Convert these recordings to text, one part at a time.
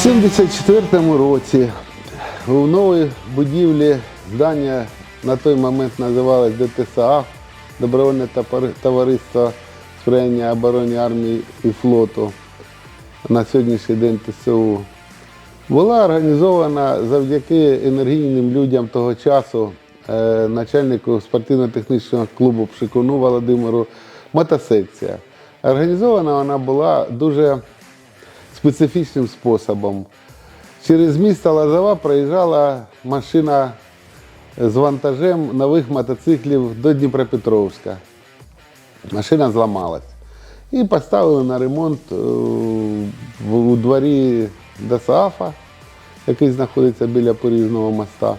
1954 році у новій будівлі здання на той момент називалось ДТСА, Добровольне товариство сприяння обороні армії і флоту, на сьогоднішній день ТСУ, була організована завдяки енергійним людям того часу, е, начальнику спортивно-технічного клубу Пшикуну Володимиру, мотосекція. Організована вона була дуже специфічним способом. Через місто Лозова проїжджала машина з вантажем нових мотоциклів до Дніпропетровська. Машина зламалась. І поставили на ремонт е, у дворі ДОСААФа, який знаходиться біля Порізного моста.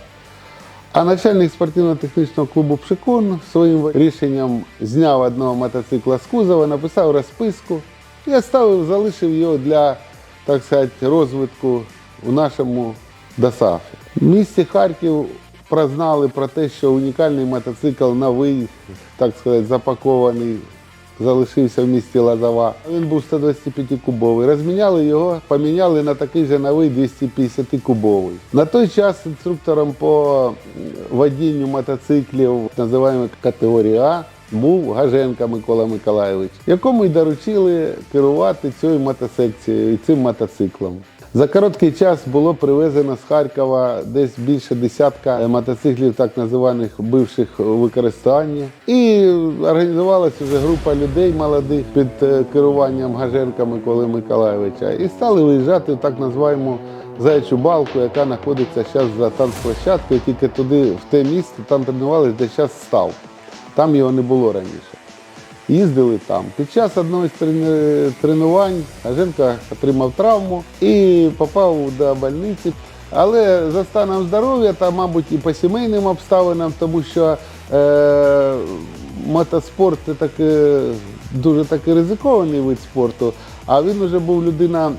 А начальник спортивно-технічного клубу Пшикун своїм рішенням зняв одного мотоцикла з кузова, написав розписку і оставив, залишив його для, так сказати, розвитку у нашому ДОСАФі. В місті Харків прознали про те, що унікальний мотоцикл новий, так сказати, запакований залишився в місті Лазова. Він був 125-кубовий. Розміняли його, поміняли на такий же новий 250-кубовий. На той час інструктором по водінню мотоциклів, називаємо категорії А, був Гаженко Микола Миколайович, якому й доручили керувати цією мотосекцією і цим мотоциклом. За короткий час було привезено з Харкова десь більше десятка мотоциклів, так називаних бивших у використанні. І організувалася вже група людей молодих під е, керуванням Гаженка Миколи Миколайовича. І стали виїжджати в так називаємо заячу балку, яка знаходиться зараз за танцплощадкою, тільки туди, в те місце, там тренувалися, де зараз став. Там його не було раніше їздили там. Під час одного з тренувань Аженко отримав травму і попав до больниці. Але за станом здоров'я та, мабуть, і по сімейним обставинам, тому що е, мотоспорт це таки, дуже такий ризикований вид спорту, а він вже був людина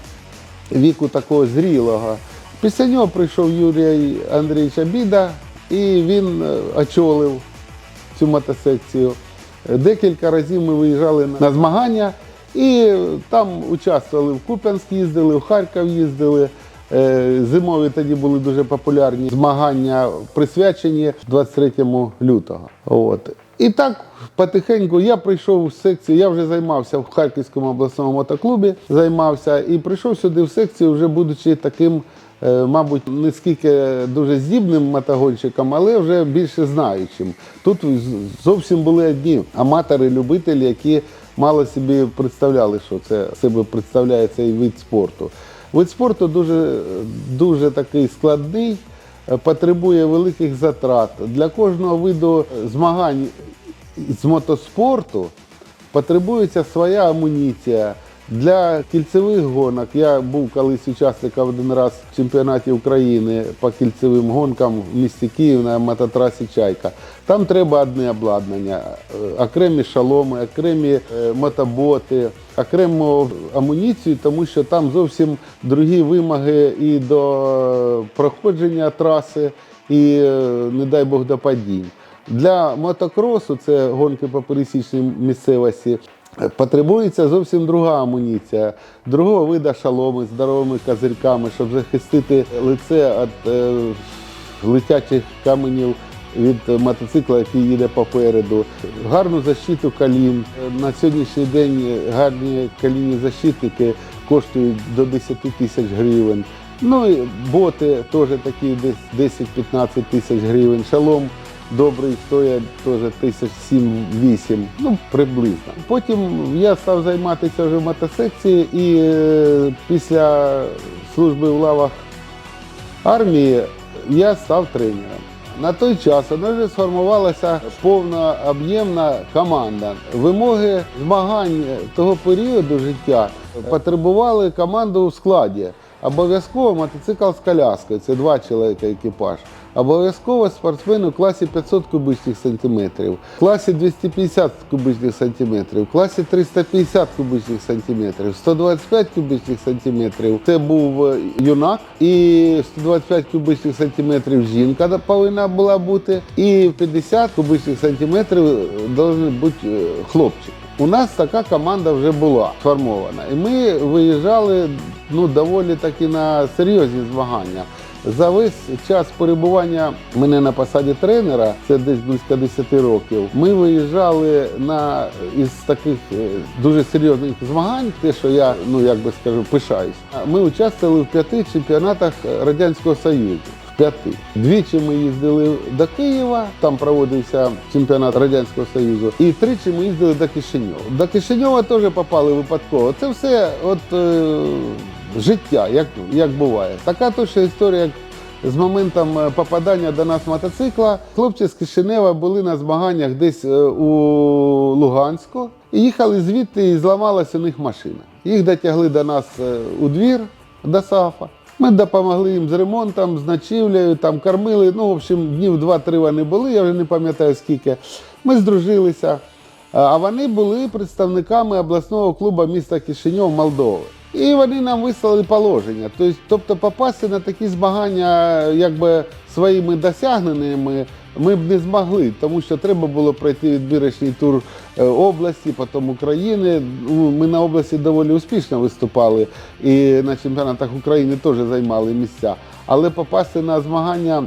віку такого зрілого. Після нього прийшов Юрій Андрійович Абіда, і він е, очолив цю мотосекцію. Декілька разів ми виїжджали на- змагання і там участвували в Куп'янськ, їздили, в Харків їздили. Е, Зимові тоді були дуже популярні змагання, присвячені 23 лютого. От. І так потихеньку я прийшов в секцію, я вже займався в Харківському обласному мотоклубі, займався і прийшов сюди в секцію, вже будучи таким мабуть, не скільки дуже здібним мотогонщиком, але вже більше знаючим. Тут зовсім були одні аматори, любителі, які мало собі представляли, що це себе представляє цей вид спорту. Вид спорту дуже, дуже такий складний, е, потребує великих затрат. Для кожного виду змагань з мотоспорту потребується своя амуніція. Для кільцевих гонок я був колись учасником один раз в чемпіонаті України по кільцевим гонкам в місті Київ на мототрасі Чайка. Там треба одне обладнання, е, окремі шаломи, окремі е, мотоботи, окрему амуніцію, тому що там зовсім другі вимоги і до проходження траси, і, е, не дай Бог, до падінь. Для мотокросу, це гонки по пересічній місцевості, потребується зовсім друга амуніція, другого вида шаломи здоровими козирьками, щоб захистити лице від е, летячих каменів від мотоцикла, який їде попереду. Гарну защиту колін. Е, На сьогоднішній день гарні колінні защитники коштують до 10 тисяч гривень. Ну і боти теж такі десь 10-15 тисяч гривень. Шалом добрий стоять теж тисяч сім-вісім, ну приблизно. Потім я став займатися вже в мотосекції і е, після служби в лавах армії я став тренером. На той час у нас вже сформувалася повна об'ємна команда. Вимоги змагань того періоду життя потребували команду у складі. Обов'язково мотоцикл з коляскою, це два чоловіка екіпаж. Обов'язково спортсмен у класі 500 кубичних сантиметрів, в класі 250 кубичних сантиметрів, в класі 350 кубичних сантиметрів, 125 кубичних сантиметрів. Це був е, юнак, і 125 кубичних сантиметрів жінка повинна була бути, і 50 кубичних сантиметрів повинен бути е, хлопчик. у нас така команда вже була сформована. І ми виїжджали ну, доволі таки на серйозні змагання. За весь час перебування мене на посаді тренера, це десь близько 10 років. Ми виїжджали на із таких е, дуже серйозних змагань, те, що я ну як би скажу, пишаюсь. Ми участвували в п'яти чемпіонатах Радянського Союзу. П'яти. Двічі ми їздили до Києва, там проводився чемпіонат Радянського Союзу, і тричі ми їздили до Кишиньова. До Кишиньова теж попали випадково. Це все от е, життя, як, як буває. Така точна історія, як з моментом е, попадання до нас мотоцикла. Хлопці з Кишинева були на змаганнях десь е, у Луганську. І їхали звідти і зламалася у них машина. Їх дотягли до нас е, у двір до САФа. Ми допомогли їм з ремонтом, з ночівлею, там кормили. Ну, в общем, днів два-три вони були, я вже не пам'ятаю скільки. Ми здружилися. А вони були представниками обласного клубу міста Кишиньов Молдови. І вони нам вислали положення. Тобто, попасти на такі змагання якби своїми досягненнями ми б не змогли, тому що треба було пройти відбірочний тур е, області, потім України. Ну, Ми на області доволі успішно виступали і на чемпіонатах України теж займали місця. Але попасти на змагання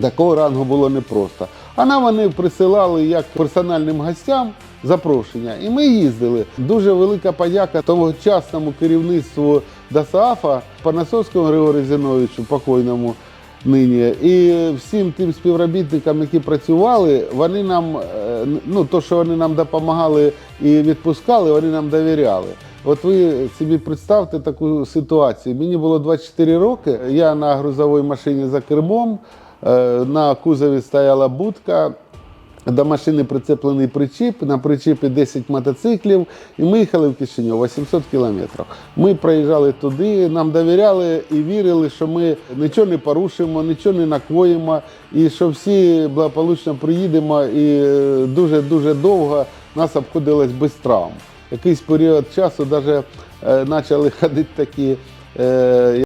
такого рангу було непросто. А нам вони присилали як персональним гостям запрошення, і ми їздили. Дуже велика подяка тогочасному керівництву ДОСААФа, Панасовському Григорію Зіновичу, покойному нині, і всім тим співробітникам, які працювали, вони нам, е, ну то, що вони нам допомагали і відпускали, вони нам довіряли. От ви собі представте таку ситуацію. Мені було 24 роки. Я на грузовій машині за кермом. е, На кузові стояла будка. До машини прицеплений причіп, на причіпі 10 мотоциклів, і ми їхали в Кишиньов 800 кілометрів. Ми проїжджали туди, нам довіряли і вірили, що ми нічого не порушимо, нічого не накоїмо, і що всі благополучно приїдемо і е, дуже-дуже довго нас обходилось без травм. Якийсь період часу навіть почали ходити такі, е,